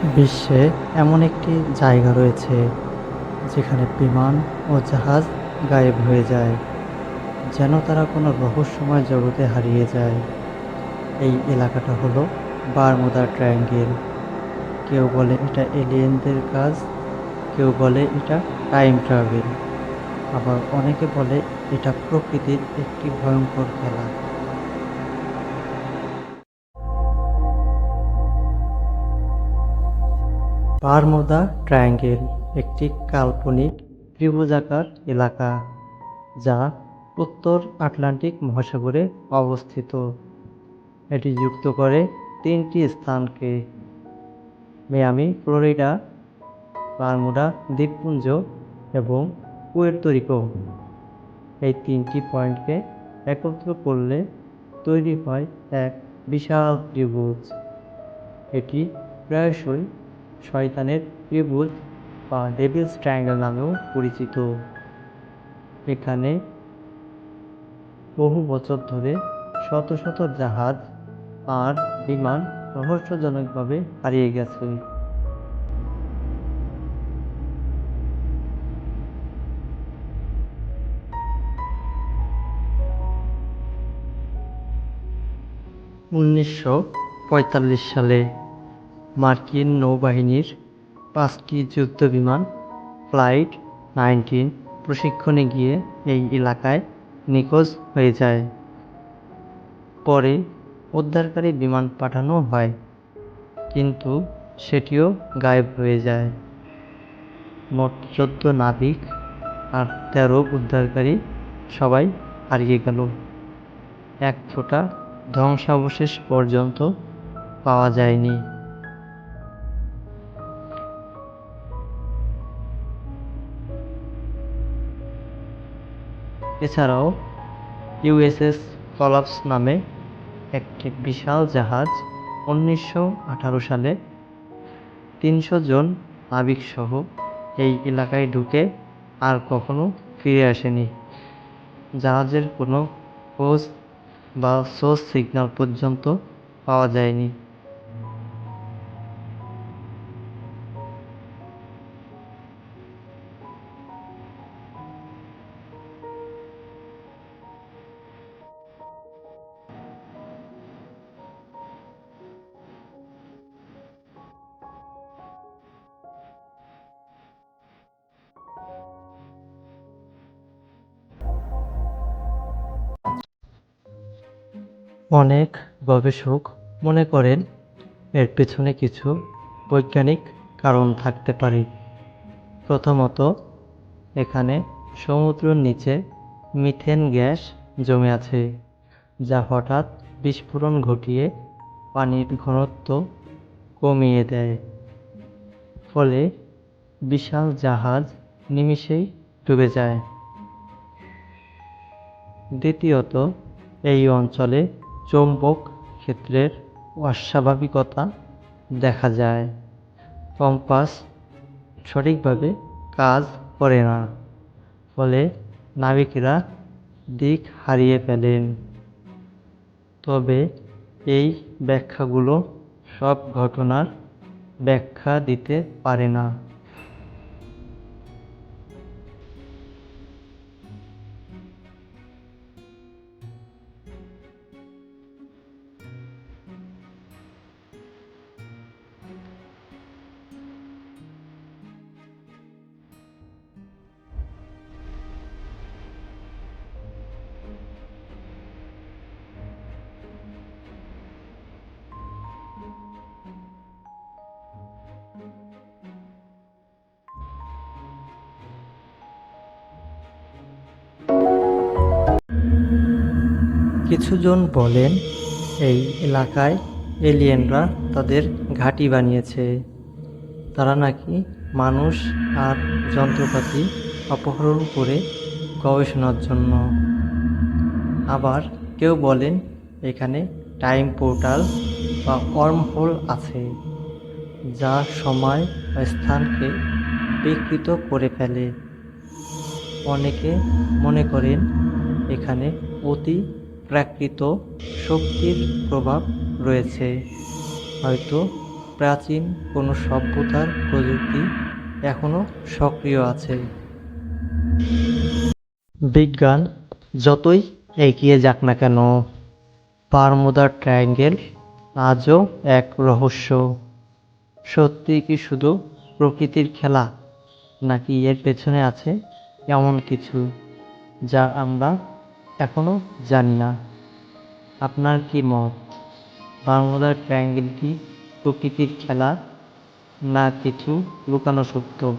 বিশ্বে এমন একটি জায়গা রয়েছে যেখানে বিমান ও জাহাজ গায়েব হয়ে যায়, যেন তারা কোনো রহস্যময় জগতে হারিয়ে যায়। এই এলাকাটা হলো বারমুদা ট্রায়াঙ্গেল। কেউ বলে এটা এলিয়েনদের কাজ, কেউ বলে এটা টাইম ট্রাভেল। আবার অনেকে বলে এটা প্রকৃতির একটি ভয়ঙ্কর খেলা। বারমুদা ট্রায়াঙ্গেল একটি কাল্পনিক ত্রিভুজাকার এলাকা যা উত্তর আটলান্টিক মহাসাগরে অবস্থিত। এটি যুক্ত করে তিনটি স্থানকে। মিয়ামি, ফ্লোরিডা, বারমুডা দ্বীপপুঞ্জ এবং পুয়ের্তো রিকো। এই তিনটি পয়েন্টকে একত্র করলে তৈরি হয় এক বিশাল ত্রিভুজ। এটি প্রায়শই শয়তানের ত্রিভুজ বা ডেভিলস ট্রায়াঙ্গেল নামেও পরিচিত। এখানে বহু বছর ধরে শত শত জাহাজ আর বিমান রহস্যজনকভাবে হারিয়ে গেছে। উনিশশো পঁয়তাল্লিশ সালে মার্কিন নৌবাহিনীর পাঁচটি যুদ্ধবিমান, ফ্লাইট নাইনটিন প্রশিক্ষণে গিয়ে এই এলাকায় নিখোঁজ হয়ে যায়। পরে উদ্ধারকারী বিমান পাঠানো হয়, কিন্তু সেটিও গায়েব হয়ে যায়। মোট চোদ্দ নাবিক আর তেরো উদ্ধারকারী সবাই হারিয়ে গেল। এক ফোঁটা ধ্বংসাবশেষ পর্যন্ত পাওয়া যায়নি। এছাড়াও ইউএসএস কলাপস নামে একটি বিশাল জাহাজ উনিশশো আঠারো সালে তিনশো জন নাবিকসহ এই এলাকায় ঢুকে আর কখনো ফিরে আসেনি। জাহাজের কোনো খোঁজ বা সোর্স সিগন্যাল পর্যন্ত পাওয়া যায়নি। অনেক গবেষক মনে করেন এর পেছনে কিছু বৈজ্ঞানিক কারণ থাকতে পারে। প্রথমত, এখানে সমুদ্রের নিচে মিথেন গ্যাস জমে আছে, যা হঠাৎ বিস্ফোরণ ঘটিয়ে পানির ঘনত্ব কমিয়ে দেয়। ফলে বিশাল জাহাজ নিমিষেই ডুবে যায়। দ্বিতীয়ত, এই অঞ্চলে চৌম্বক ক্ষেত্রের অস্বাভাবিকতা দেখা যায়। কম্পাস সঠিকভাবে কাজ করে না, ফলে নাবিকেরা দিক হারিয়ে ফেলেন। তবে এই ব্যাখ্যাগুলো সব ঘটনার ব্যাখ্যা দিতে পারে না। কিছুজন বলেন, এই এলাকায় এলিয়েনরা তাদের ঘাঁটি বানিয়েছে। তারা নাকি মানুষ আর যন্ত্রপাতি অপহরণ করে গবেষণার জন্য। আবার কেউ বলেন, এখানে টাইম পোর্টাল বা ওয়ার্মহোল আছে, যা সময় বা স্থানকে বিকৃত করে ফেলে। অনেকে মনে করেন, এখানে অতি প্রাকৃত শক্তির প্রভাব রয়েছে। হয়তো প্রাচীন কোনো সভ্যতার প্রযুক্তি এখনও সক্রিয় আছে। বিজ্ঞান যতই এগিয়ে যাক না কেন বারমুদার ট্রায়াঙ্গেল আজও এক রহস্য। সত্যি কি শুধু প্রকৃতির খেলা, নাকি এর পেছনে আছে এমন কিছু, যা আমরা এখনও জানি না। আপনার কি মত? বাংলার ট্রায়াঙ্গেল প্রকৃতির খেলা? না কিছু লুকানো সত্য?